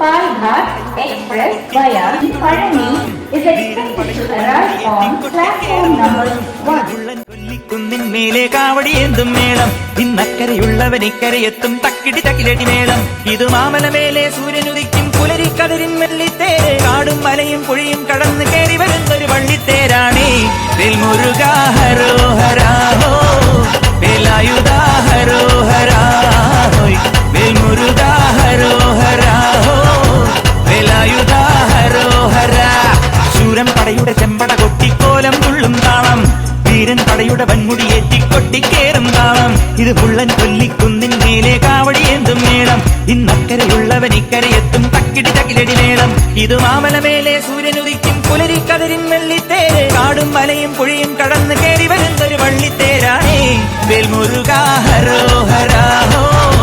Palghat Express via Palani is expected to arrive on platform number 1. ഉള്ളൻ മേലെ കാവടി എന്തും മേളം. ഇന്നക്കരയുള്ളവൻ ഇക്കരയെത്തും തക്കിടി തക്കിലടി മേളം. ഇത് മാമലമേലെ സൂര്യനുദിക്കും പുലരിക്കതിരിൻ മെല്ലിത്തേര് കാടും മലയും പുഴയും കടന്ന് കയറി വരുന്നൊരു വള്ളിത്തേരാണേ. പടയുടെ ചെമ്പട കൊട്ടിക്കോലം തുള്ളും താളം. വീരൻ പടയുടെ വൻമുടി ഏറ്റിക്കൊട്ടിക്കേറും താളം. ഇത് പുള്ളൻ കൊല്ലിക്കുന്നിൻ മേലെ കാവടി എന്തും മേളം. ഇന്നക്കരയുള്ളവൻ ഇക്കരയെത്തും തക്കിടി തകിലടി മേളം. ഇത് മാമലമേലെ സൂര്യനുദിക്കും പുലരിക്കതിരിൻ വെള്ളിത്തേര്. കാടും വലയും പുഴയും കടന്ന് കയറി വരുന്നൊരു വള്ളിത്തേരാണേ. വേൽമുരുക ഹരോ ഹരാഹോ വേലായുധ ഹരോ